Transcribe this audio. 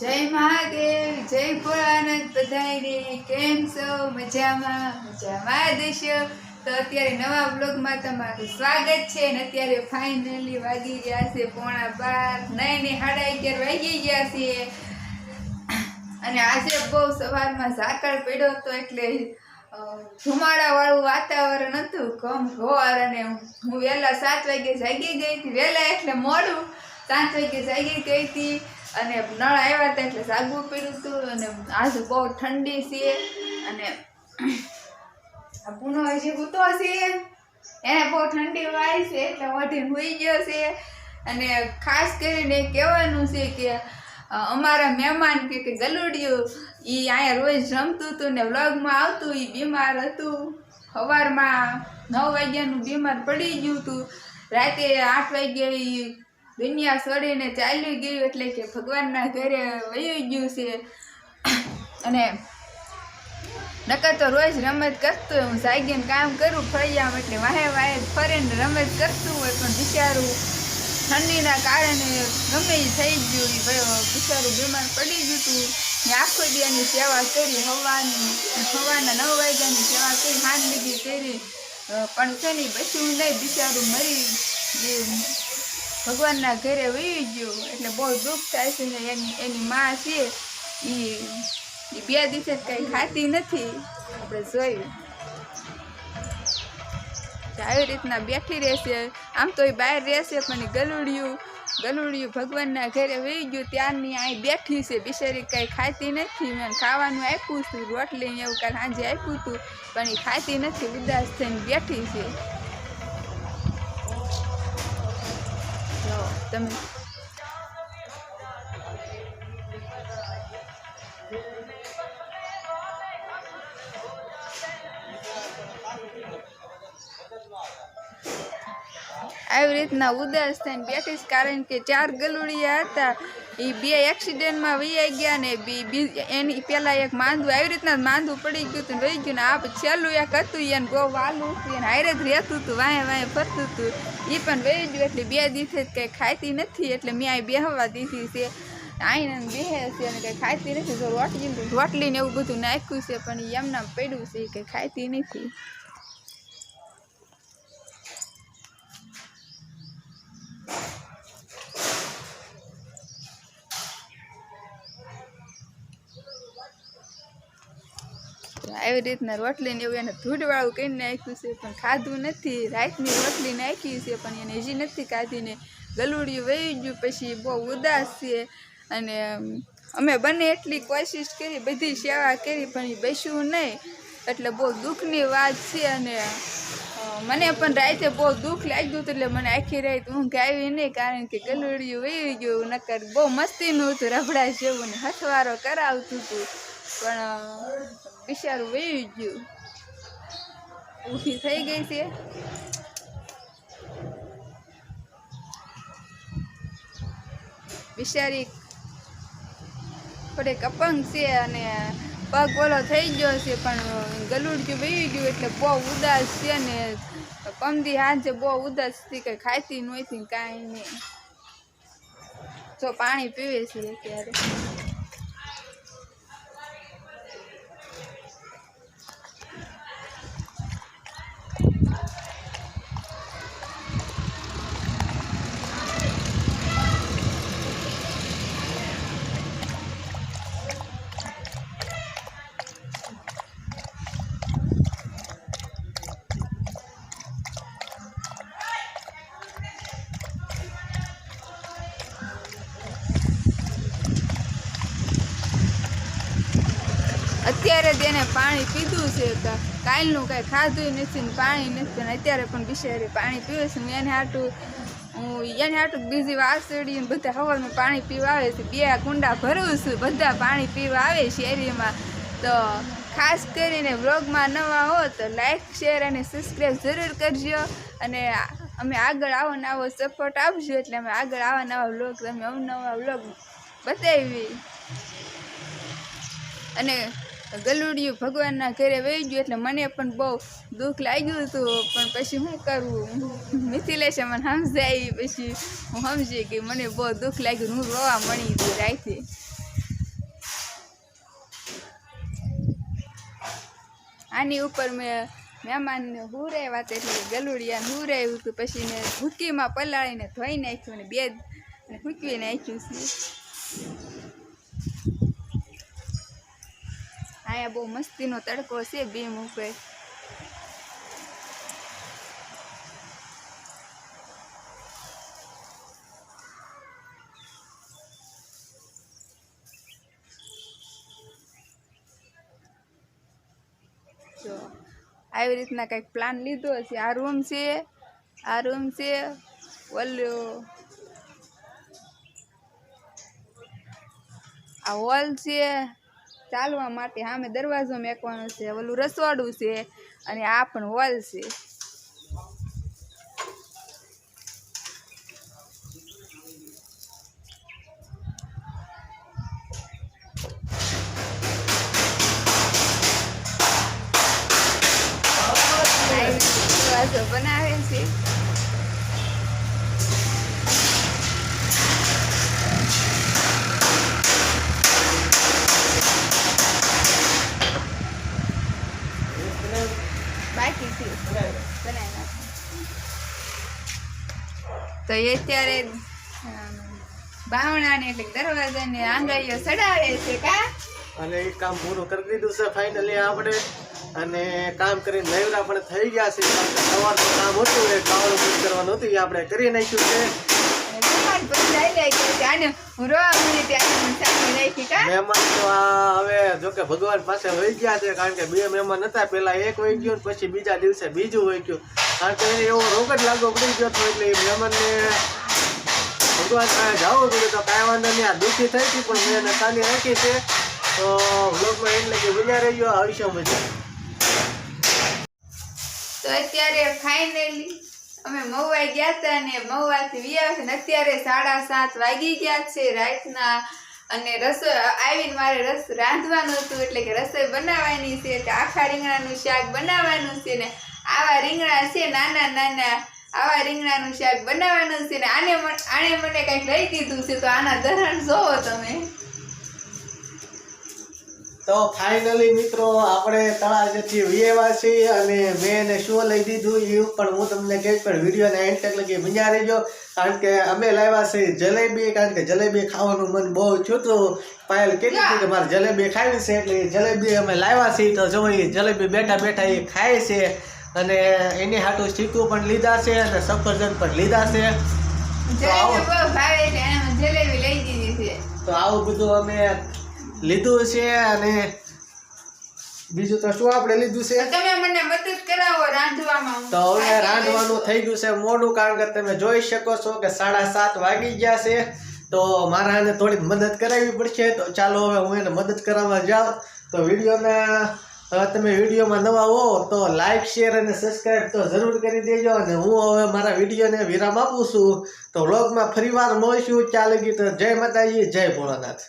જય મહાદેવ, જય ભોળાનાથ બધાયને, કેમ છો? મજામાં? મજામાં દેશો તો અત્યારે નવા બ્લોગમાં તમારું સ્વાગત છે અને અત્યારે ફાઇનલી વાગી ગયા છે પોણા બાર. નહીં ને સાડા અગિયાર વાગી ગયા છે. અને આજે બહુ સવારમાં ઝાકળ પડ્યો હતો એટલે ધુમાડાવાળું વાતાવરણ હતું કમ ઘોર અને હું વહેલા સાત વાગે જાગી ગઈ હતી. વહેલા એટલે મોડું સાત વાગે જાગી ગઈ હતી. અને નળ આવ્યા હતા એટલે જાગવું પડ્યું હતું અને આજ બહુ ઠંડી છે. અને પૂનો હજી ઉતો છે. એને બહુ ઠંડી વાય છે એટલે વધી હોઈ ગયો છે. અને ખાસ કરીને કહેવાનું છે કે અમારા મહેમાન કે કે ગલુડિયું એ અહીંયા રોજ રમતું હતું ને વ્લોગમાં આવતું એ બીમાર હતું. સવારમાં નવ વાગ્યાનું બીમાર પડી ગયું હતું. રાતે આઠ વાગ્યે દુનિયા છોડીને ચાલી ગયું એટલે કે ભગવાનના ઘરે વયું ગયું છે. અને નકર તો રોજ રમત કરતું હું જાગીને કામ કરું ફળિયામાં એટલે વાહે વાહે ફરીને રમત કરતું હોય, પણ બિચારું ઠંડીના કારણે ગમે થઈ ગયું બિચારું બીમાર પડી ગયું હતું ને આખો દિયાની સેવા કરી, હવાની હવાના નવ વાગ્યાની સેવા કરી, હાથ લીધી કરી. પણ છે ને બચ્યું નહીં, બિચારું મરી ભગવાનના ઘરે વહી ગયું. એટલે બહુ દુઃખ થાય છે ને એની એની માં છે એ બે દિવસે કંઈ ખાતી નથી. આપણે જોયું આવી રીતના બેઠી રહેશે. આમ તો એ બહાર રહેશે, પણ ગલુડિયું ગલુડિયું ભગવાનના ઘરે વહી ગયું. ત્યારની અહીં બેઠી છે, બિચારી કંઈ ખાતી નથી. મેં ખાવાનું આપ્યું હતું રોટલી એવું કાંઈ સાંજે આપ્યું હતું, પણ એ ખાતી નથી. ઉદાસ થઈને બેઠી છે. તમે. આવી રીતના ઉદાસ થઈને બેઠીશ કારણ કે ચાર ગલુડિયા હતા. એ બે એક્સિડન્ટમાં વૈયા ગયા ને બી એની પહેલાં એક માંદું આવી રીતના માંદું પડી ગયું હતું વહી ગયું ને આ છેલ્લું એક હતું એને બહુ વાલું એને હારે જ રહેતું હતું, વાંહે વાંહે ફરતું હતું. એ પણ વહી ગયું એટલે બે દિવસે કંઈ ખાતી નથી, એટલે મેં અહીં બેહવા દીધી છે. આઈને બેહે છે અને કંઈ ખાતી નથી જો રોટલી રોટલી ને એવું બધું નાખ્યું છે, પણ એમના પડ્યું છે કંઈ ખાતી નથી. આવી રીતના રોટલી ને એવું એને ધૂળવાળું કરીને નાખ્યું છે, પણ ખાધું નથી. રાતની રોટલી નાખી છે, પણ એને હજી નથી ખાધીને ગલુડિયું વહી ગયું, પછી બહુ ઉદાસ છે. અને, અમે બંને એટલી કોશિશ કરી, બધી સેવા કરી, પણ એ બેસ્યું નહીં. એટલે બહુ દુઃખની વાત છે અને મને પણ રાતે બહુ દુઃખ લાગ્યું હતું, એટલે મને આખી રાત ઊંઘ આવી નહીં, કારણ કે ગલુડિયું વહી ગયું, નકર બહુ મસ્તીનું હતું, રબડા જેવું ને હથવારો કરાવતું હતું. પણ બિચારું વેવી ગયું. ઊભી થઈ ગઈ છે. બિચારી થોડીક અપંગ છે અને પગ ઓલો થઈ ગયો છે, પણ ગલુડ્યું વહી ગયું એટલે બહુ ઉદાસ છે ને પમદી હાજે બહુ ઉદાસ હતી કંઈ ખાતી નહોતી કાંઈ નહીં. જો પાણી પીવે છે અત્યારે. અત્યારે તેને પાણી પીધું છે કાલનું કાંઈ ખાધું નથી ને પાણી નથી. ને અત્યારે પણ બિચારી પાણી પીવે છે હું એને હાટું, હું એને હાટું બીજી વાસળી ને બધા હવામાં પાણી પીવા આવે છે. બે કુંડા ભરું છું, બધા પાણી પીવા આવે શેરીમાં. તો ખાસ કરીને વ્લોગમાં નવા હો તો લાઇક શેર અને સબસ્ક્રાઈબ જરૂર કરજો. અને અમે આગળ આવો નવો સપોર્ટ આપજો એટલે અમે આગળ આવા નવા વ્લોગ તમે અવનવા વ્લોગ બતાવી. અને ગલુડિયું ભગવાનના ઘરે વહી ગયું એટલે મને પણ બહુ દુઃખ લાગ્યું હતું. પણ પછી શું કરવું મિથિલેશે મને સમજાય પછી હું સમજી કે મને બહુ દુઃખ લાગ્યું. હું રોવા મળી ગયું રાતે. આની ઉપર મેં મહેમાનને હુરાવ્યા હતા એટલે ગલુડિયાને હુરાવ્યું હતું. પછી મેં ભૂકીમાં પલાળીને ધોઈ નાખ્યું અને બે ભૂકવી નાખ્યું છે. અહીંયા બહુ મસ્તીનો તડકો છે, બીમ ઉપર. આવી રીતના કંઈક પ્લાન લીધો છે. આ રૂમ છે, આ રૂમ છે, ઓલ્યો. આ હોલ છે ચાલવા માટે સામે દરવાજો મેકવાનો છે, ઓલું રસોડું છે અને આ પણ હોલ છે. બનાવે છે બાકી છે બનાવી નાખો તો એ અત્યારે બાવણાને એટલે દરવાજાને આંગળીઓ ચડાવે છે કા? અને એ કામ પૂરું કરી દીધું છે ફાઇનલી આપણે. અને કામ કરીને નવરા પણ થઈ ગયા છે. સવારનું કામ હતું એ કાવડું પૂરું કરવાનું હતું એ આપણે કરી નાખ્યું છે. મહેમાન તો આ હવે જોકે ભગવાન પાસે વહી ગયા છે કારણ કે બે મહેમાન હતા. પેલા એક વહી ગયો પછી બીજા દિવસે બીજું વહી ગયું. કારણ કે એવો રોગ જ લાગો પડી ગયો હતો એટલે એ મહેમાનને ભગવાન પાસે જવું પડ્યું તો કાંઈ વાંધો નહીં, આ દુઃખી થઈ હતી, પણ મેં એને ખાલી રાખી છે. તો વ્લોગમાં એટલે કે વિચાર રહી ગયો આવીશું મજા તો અત્યારે ફાઇનલી અમે મહુવા ગયા હતા ને મહુવાથી વ્યા છે અત્યારે સાડા સાત વાગી ગયા છે રાતના. અને રસોઈ, આવીને મારે રસ રાંધવાનું હતું એટલે કે રસોઈ બનાવવાની છે એટલે આખા રીંગણાનું શાક બનાવવાનું છે ને આવા રીંગણા છે, નાના નાના. આવા રીંગણાનું શાક બનાવવાનું છે ને આને આણે મને કંઈક લઈ દીધું છે, તો આના ધરણ જોવો તમે. તો ફાઇનલી મિત્રો, આપણે તળાજથી વિયેવા છીએ અને મેં એને શું લઈ દીધું એ પણ હું તમને કહીશ પણ વિડીયોને એન્ડ તક લગી મજા રહેજો. કારણ કે અમે લાવ્યા છીએ જલેબી, કારણ કે જલેબી ખાવાનું મન બહુ થયું પાયલ કેટલી હતી કે મારે જલેબી ખાવી છે? એટલે જલેબી અમે લાવ્યા છીએ. તો જો એ જલેબી બેઠા બેઠા એ ખાય છે. અને એની હાટું ચીકુ પણ લીધા છે અને સફરજન પણ લીધા છે. તો આવો. એને બધું અમે લીધું છે અને બીજું તો શું આપણે લીધું છે? તમે મને મદદ કરાવો રાંધવામાં. તો હવે રાંધવાનું થઈ ગયું છે મોડું કારણ કે તમે જોઈ શકો છો કે સાડા સાત વાગી ગયા છે. તો મારે આને થોડીક મદદ કરાવવી પડશે. તો ચાલો હવે હું એને મદદ કરાવવા જાઉં. તો વિડીયોના હવે તમે વિડીયોમાં નવા હો તો લાઇક શેર અને સબસ્ક્રાઈબ તો જરૂર કરી દેજો અને હું હવે મારા વિડીયોને વિરામ આપું છું. તો વ્લોગમાં ફરીવાર મળીશું. ચાલે ગીત. જય માતાજી, જય ભોળાનાથ.